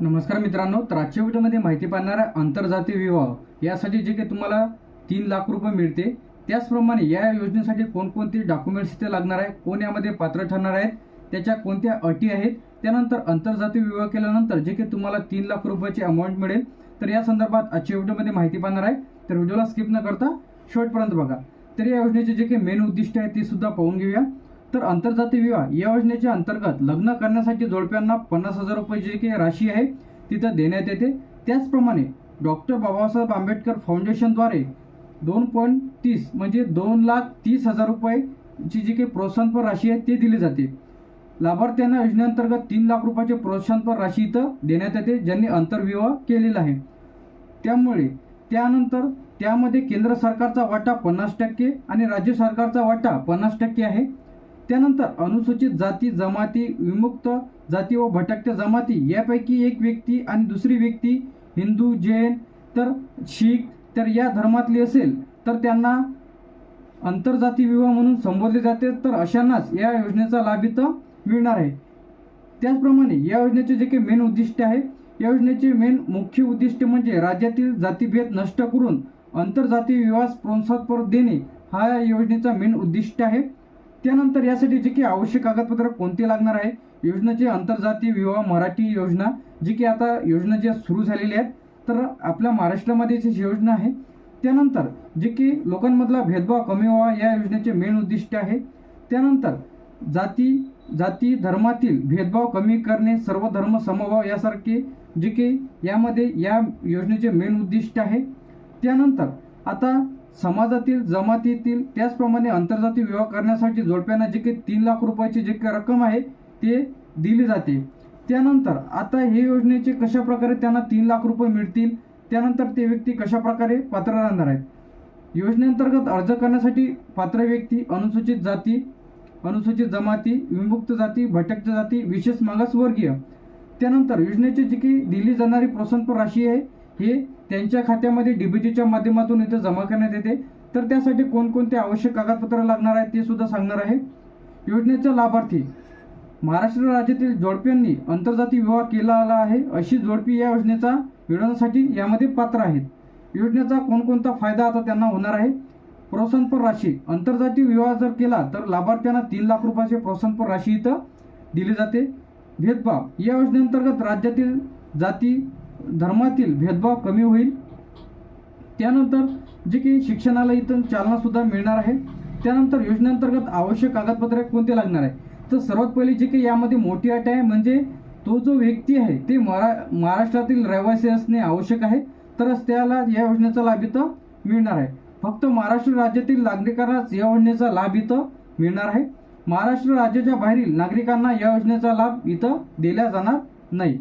नमस्कार मित्रांनो तर आजच्या व्हिडिओमध्ये माहिती पाहणार आहे आंतरजातीय विवाह. यासाठी जे काही तुम्हाला तीन लाख रुपये मिळते त्याचप्रमाणे या योजनेसाठी कोणकोणते डॉक्युमेंट्स इथे लागणार आहे कोण यामध्ये पात्र ठरणार आहेत त्याच्या कोणत्या अटी आहेत त्यानंतर आंतरजातीय विवाह केल्यानंतर जे काही तुम्हाला तीन लाख रुपयाची अमाऊंट मिळेल तर या संदर्भात आजच्या व्हिडिओमध्ये माहिती पाहणार आहे. तर व्हिडिओला स्किप न करता शेवटपर्यंत बघा. तर या योजनेचे जे काही मेन उद्दिष्ट आहे ते सुद्धा पाहून घेऊया. तर आंतरजातीय विवाह या योजनेच्या अंतर्गत लग्न करण्यासाठी जोडप्यांना पन्नास हजार रुपये जी काही राशी आहे तिथं देण्यात येते. त्याचप्रमाणे डॉक्टर बाबासाहेब आंबेडकर फाउंडेशनद्वारे दोन पॉईंट तीस म्हणजे दोन लाख तीस हजार रुपयेची जी काही प्रोत्साहनपर राशी आहे ते दिली जाते. लाभार्थ्यांना योजनेअंतर्गत तीन लाख रुपयाचे प्रोत्साहनपर राशी इथं देण्यात येते ज्यांनी आंतरविवाह केलेला आहे. त्यामुळे त्यानंतर त्यामध्ये केंद्र सरकारचा वाटा पन्नास टक्के आणि राज्य सरकारचा वाटा पन्नास टक्के आहे. त्यानंतर अनुसूचित जाती जमाती विमुक्त जाती व भटकत्या जमाती यापैकी एक व्यक्ती आणि दुसरी व्यक्ती हिंदू जैन तर शीख तर या धर्मातली असेल तर त्यांना आंतरजाती विवाह म्हणून संबोधले जाते तर अशांनाच या योजनेचा लाभ इथं मिळणार आहे. त्याचप्रमाणे या योजनेचे जे काही मेन उद्दिष्ट आहे या योजनेचे मेन मुख्य उद्दिष्ट म्हणजे राज्यातील जातीभेद नष्ट करून आंतरजातीय विवाहास प्रोत्साहनपर देणे हा या योजनेचा मेन उद्दिष्ट आहे. त्यानंतर यासाठी जे की आवश्यक कागदपत्र कोणते लागणार आहे? योजनेचे आंतरजातीय विवाह मराठी योजना जी की आता योजना ज्या सुरू झालेल्या आहेत तर आपल्या महाराष्ट्रामध्ये जी योजना आहे त्यानंतर जे की लोकांमधला भेदभाव कमी व्हावा या योजनेचे मेन उद्दिष्ट आहे. त्यानंतर जाती जाती धर्मातील भेदभाव कमी करणे सर्व धर्म समभाव यासारखे जे की यामध्ये या योजनेचे मेन उद्दिष्ट आहे. त्यानंतर आता समाजातील जमातीतील त्याचप्रमाणे आंतरजातीय विवाह करण्यासाठी जोडप्यांना जे काही तीन लाख रुपयाची जे काही रक्कम आहे ते दिली जाते. त्यानंतर आता हे योजनेचे कशा प्रकारे त्यांना तीन लाख रुपये मिळतील त्यानंतर ते व्यक्ती कशा प्रकारे पात्र राहणार आहेत? योजनेअंतर्गत अर्ज करण्यासाठी पात्र व्यक्ती अनुसूचित जाती अनुसूचित जमाती विमुक्त जाती भटकच्या जाती विशेष मागासवर्गीय. त्यानंतर योजनेची जी काही दिली जाणारी प्रोत्साहनपर राशी आहे हे त्यांच्या खात्यामध्ये डीबीटीच्या माध्यमातून इथं जमा करण्यात येते. तर त्यासाठी कोणकोणते आवश्यक कागदपत्र लागणार आहे ते सुद्धा सांगणार आहे. योजनेचा लाभार्थी महाराष्ट्र राज्यातील जोडप्यांनी आंतरजातीय विवाह केला आला आहे अशी जोडपी या योजनेचा मिळवण्यासाठी यामध्ये पात्र आहेत. योजनेचा कोणकोणता फायदा आता त्यांना होणार आहे? प्रोत्साहनपर राशी आंतरजातीय विवाह जर केला तर लाभार्थ्यांना तीन लाख रुपयाचे प्रोत्साहनपर राशी इथं दिली जाते. भेदभाव या योजनेअंतर्गत राज्यातील जाती धर्मातील भेदभाव कमी होईल. त्यानंतर जे काही शिक्षणाला इथं चालनासुद्धा मिळणार आहे. त्यानंतर योजनेअंतर्गत आवश्यक कागदपत्रे कोणते लागणार आहे? तर सर्वात पहिले जे काही यामध्ये मोठी अट आहे म्हणजे तो जो व्यक्ती आहे ते मरा महाराष्ट्रातील रहिवासी असणे आवश्यक आहे. तरच त्याला या योजनेचा लाभ इथं मिळणार आहे. फक्त महाराष्ट्र राज्यातील नागरिकांनाच या योजनेचा लाभ इथं मिळणार आहे. महाराष्ट्र राज्याच्या बाहेरील नागरिकांना या योजनेचा लाभ इथं दिला जाणार नाही.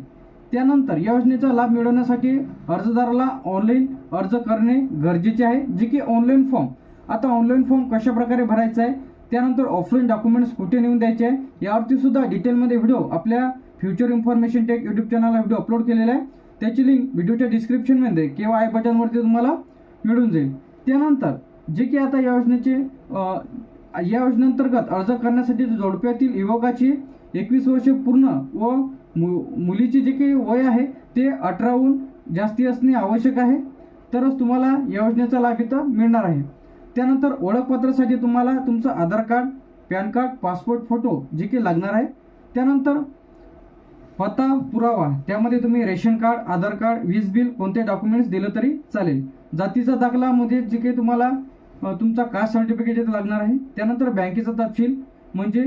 त्यानंतर या योजनेचा लाभ मिळवण्यासाठी अर्जदाराला ऑनलाईन अर्ज करणे गरजेचे आहे जे की ऑनलाईन फॉर्म आता ऑनलाईन फॉर्म कशा प्रकारे भरायचा आहे? त्यानंतर ऑफलाईन डॉक्युमेंट्स कुठे नेऊन द्यायचे आहे? यावरती सुद्धा डिटेलमध्ये व्हिडिओ आपल्या फ्युचर इन्फॉर्मेशन टेक यूट्यूब चॅनलला व्हिडिओ अपलोड केलेला आहे. त्याची लिंक व्हिडिओच्या डिस्क्रिप्शनमध्ये किंवा आय बटनवरती तुम्हाला मिळून जाईल. त्यानंतर जे की आता या योजनेचे या योजनेअंतर्गत अर्ज करण्यासाठी जोडप्यातील युवकाची एकवीस वर्षे पूर्ण व मु मुलीचे जे काही वय आहे ते अठराहून जास्ती असणे आवश्यक आहे. तरच तुम्हाला या योजनेचा लाभ इथं मिळणार आहे. त्यानंतर ओळखपत्रासाठी तुम्हाला तुमचं Aadhaar card PAN card passport photo जे काही लागणार आहे. त्यानंतर पत्ता पुरावा त्यामध्ये तुम्ही रेशन कार्ड आधार कार्ड वीज बिल कोणते डॉक्युमेंट्स दिलं तरी चालेल. जातीचा दाखलामध्ये जे काही तुम्हाला तुमचा कास्ट सर्टिफिकेट लागणार आहे. त्यानंतर बँकेचा तपशील म्हणजे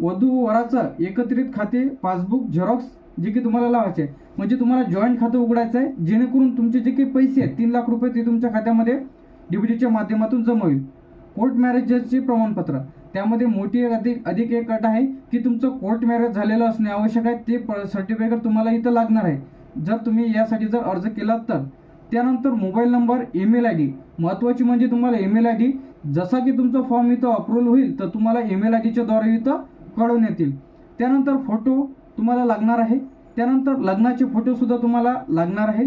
वधू वराचं एकत्रित खाते पासबुक झेरॉक्स जे की तुम्हाला लावायचे. आहे म्हणजे तुम्हाला जॉईंट खातं उघडायचं आहे जेणेकरून तुमचे जे काही पैसे आहेत तीन लाख रुपये ते तुमच्या खात्यामध्ये डीबीटीच्या माध्यमातून जमा होईल. कोर्ट मॅरेजचे प्रमाणपत्र. त्यामध्ये मोठी एक अधिक अधिक एक अट आहे की तुमचं कोर्ट मॅरेज झालेलं असणे आवश्यक आहे ते सर्टिफिकेट तुम्हाला इथं लागणार आहे. जर तुम्ही यासाठी जर अर्ज केलात तर. त्यानंतर mobile number email I D. महत्त्वाची म्हणजे तुम्हाला ईमेल आय डी. जसा की तुमचा फॉर्म इथं अप्रूव्हल होईल तर तुम्हाला ईमेल आय डीच्याद्वारे इथं कळवून येतील. त्यानंतर फोटो तुम्हाला लागणार आहे. त्यानंतर लग्नाचे फोटोसुद्धा तुम्हाला लागणार आहे.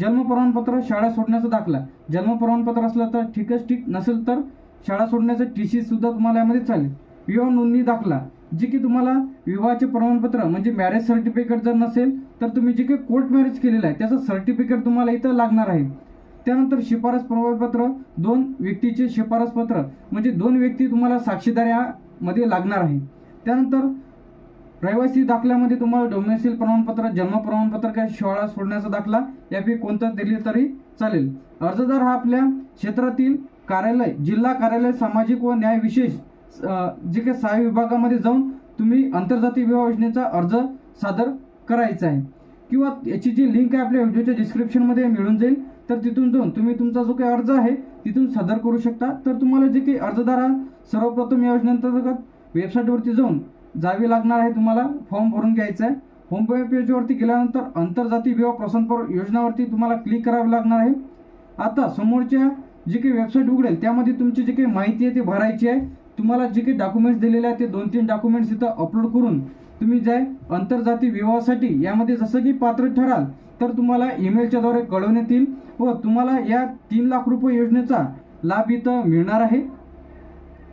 जन्म प्रमाणपत्र शाळा सोडण्याचा दाखला. जन्म प्रमाणपत्र असलं तर ठीकच ठीक. नसेल तर शाळा सोडण्याचं टी सी सुद्धा तुम्हाला यामध्ये चालेल. विवाह नोंदणी दाखला. जे की तुम्हाला विवाहाचे प्रमाणपत्र म्हणजे मॅरेज सर्टिफिकेट जर नसेल तर तुम्ही जे काही कोर्ट मॅरेज केलेलं आहे त्याचं सर्टिफिकेट तुम्हाला इथं लागणार आहे. त्यानंतर शिफारस प्रमाणपत्र दोन व्यक्तीचे शिफारसपत्र म्हणजे दोन व्यक्ती तुम्हाला साक्षीदारामध्ये लागणार आहे. त्यानंतर रहिवासी दाखल्यामध्ये तुम्हाला डोमेसिल प्रमाणपत्र जन्म प्रमाणपत्र काय शाळा सोडण्याचा दाखला यापैकी कोणतं दिली तरी चालेल. अर्जदार हा आपल्या क्षेत्रातील कार्यालय जिल्हा कार्यालय सामाजिक व न्याय विशेष जे काही सहाय्य विभागामध्ये जाऊन तुम्ही आंतरजातीय विवाह योजनेचा अर्ज सादर करायचा आहे. किंवा याची जी लिंक आहे आपल्या व्हिडिओच्या डिस्क्रिप्शनमध्ये मिळून जाईल. तर तिथून जाऊन तुम्ही तुमचा जो काही अर्ज आहे तिथून सादर करू शकता. तर तुम्हाला जे काही अर्जदार हा सर्वप्रथम या योजनेअंतर्गत वेबसाईटवरती जाऊन जावे लागणार आहे तुम्हाला फॉर्म भरून घ्यायचा आहे. होम पेजवरती गेल्यानंतर आंतरजातीय विवाह प्रसंपर योजनावरती तुम्हाला क्लिक करावे लागणार आहे. आता समोरच्या जे काही वेबसाईट उघडेल त्यामध्ये तुमची जी काही माहिती आहे ती भरायची आहे. तुम्हाला जे काही डॉक्युमेंट्स दिलेले आहेत ते दोन तीन डॉक्युमेंट्स इथं अपलोड करून तुम्ही जे आंतरजातीय विवाहासाठी यामध्ये जसं की पात्र ठराल तर तुम्हाला ईमेलच्या द्वारे कळवण्यात येईल व तुम्हाला या तीन लाख रुपये योजनेचा लाभ इथं मिळणार आहे.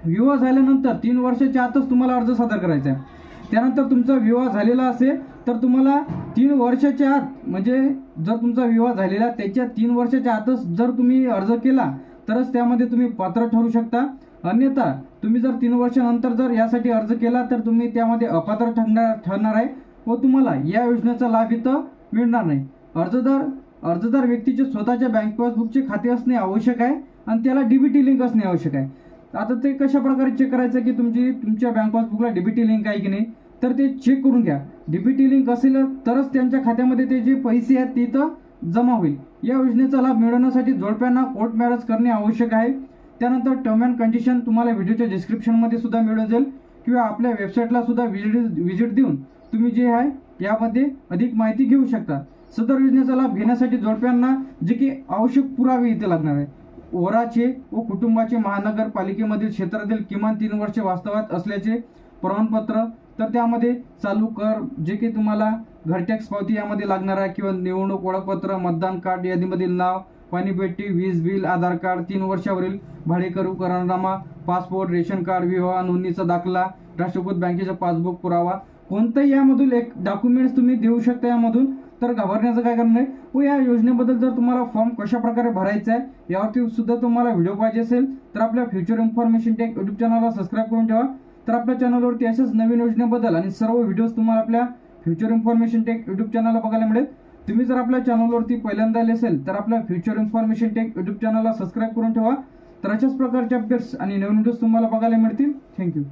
विवाह झाल्यानंतर तीन वर्षाच्या आतच तुम्हाला अर्ज सादर करायचा आहे. त्यानंतर तुमचा विवाह झालेला असेल तर तुम्हाला तीन वर्षाच्या आत म्हणजे जर तुमचा विवाह झालेला त्याच्या तीन वर्षाच्या आतच जर तुम्ही अर्ज केला तरच त्यामध्ये तुम्ही पात्र ठरू शकता. अन्यथा तुम्ही जर तीन वर्षानंतर जर यासाठी अर्ज केला तर तुम्ही त्यामध्ये अपात्र ठरणार ठरणार आहे व तुम्हाला या योजनेचा लाभ इथं मिळणार नाही. अर्जदार अर्जदार व्यक्तीचे स्वतःच्या बँक पासबुकचे खाते असणे आवश्यक आहे आणि त्याला डीबीटी लिंक असणे आवश्यक आहे. आता ते कशा प्रकारे चेक करायचं की तुमची तुमच्या बँक पासबुकला डीबीटी लिंक आहे की नाही तर ते चेक करून घ्या. डीबीटी लिंक असेल तरच त्यांच्या खात्यामध्ये ते जे पैसे आहेत ते जमा होईल. या योजनेचा लाभ मिळवण्यासाठी जोडप्यांना कोर्ट मॅरेज करणे आवश्यक आहे. त्यानंतर टर्म अँड कंडिशन तुम्हाला व्हिडिओच्या डिस्क्रिप्शनमध्ये सुद्धा मिळून जाईल. किंवा आपल्या वेबसाईटला सुद्धा विजिट विजिट देऊन तुम्ही जे आहे यामध्ये अधिक माहिती घेऊ शकता. सदर योजनेचा लाभ घेण्यासाठी जोडप्यांना जे की आवश्यक पुरावे इथे लागणार आहे ओराचे व कुटुंबाचे महानगरपालिकेमधील क्षेत्रातील किमान तीन वर्षे वास्तवात असल्याचे प्रमाणपत्र तर त्यामध्ये चालू कर जे की तुम्हाला घरटॅक्स पावती यामध्ये लागणार आहे किंवा निवडणूक ओळखपत्र मतदान कार्ड यादीमधील नाव पाणीपेटी वीज बिल आधार कार्ड तीन वर्षावरील भाडेकरू करारनामा पासपोर्ट रेशन कार्ड विवाह नोंदणीचा दाखला राष्ट्रकृत बँकेचा पासबुक पुरावा कोणताही यामधून एक डॉक्युमेंट्स तुम्ही देऊ शकता यामधून तर घाबरण्याचं काय कारण नाही? व या योजनेबद्दल जर तुम्हाला फॉर्म कशा प्रकारे भरायचा आहे यावरती सुद्धा तुम्हाला व्हिडिओ पाहिजे असेल तर आपल्या फ्युचर इन्फॉर्मेशन टेक यूट्यूब चॅनलला सबस्क्राईब करून ठेवा. तर आपल्या चॅनलवरती अशाच नवीन योजनेबद्दल आणि सर्व व्हिडिओज तुम्हाला आपल्या फ्युचर इन्फॉर्मेशन टेक यूट्यूब चॅनलला बघायला मिळेल. तुम्ही जर आपल्या चॅनलवरती पहिल्यांदा आले असेल तर आपल्या फ्युचर इन्फॉर्मेशन टेक यूट्यूब चॅनलला सबस्क्राईब करून ठेवा. तर अशाच प्रकारचे अपडेट्स आणि नवीन व्हिडिओज तुम्हाला बघायला मिळतील. थँक्यू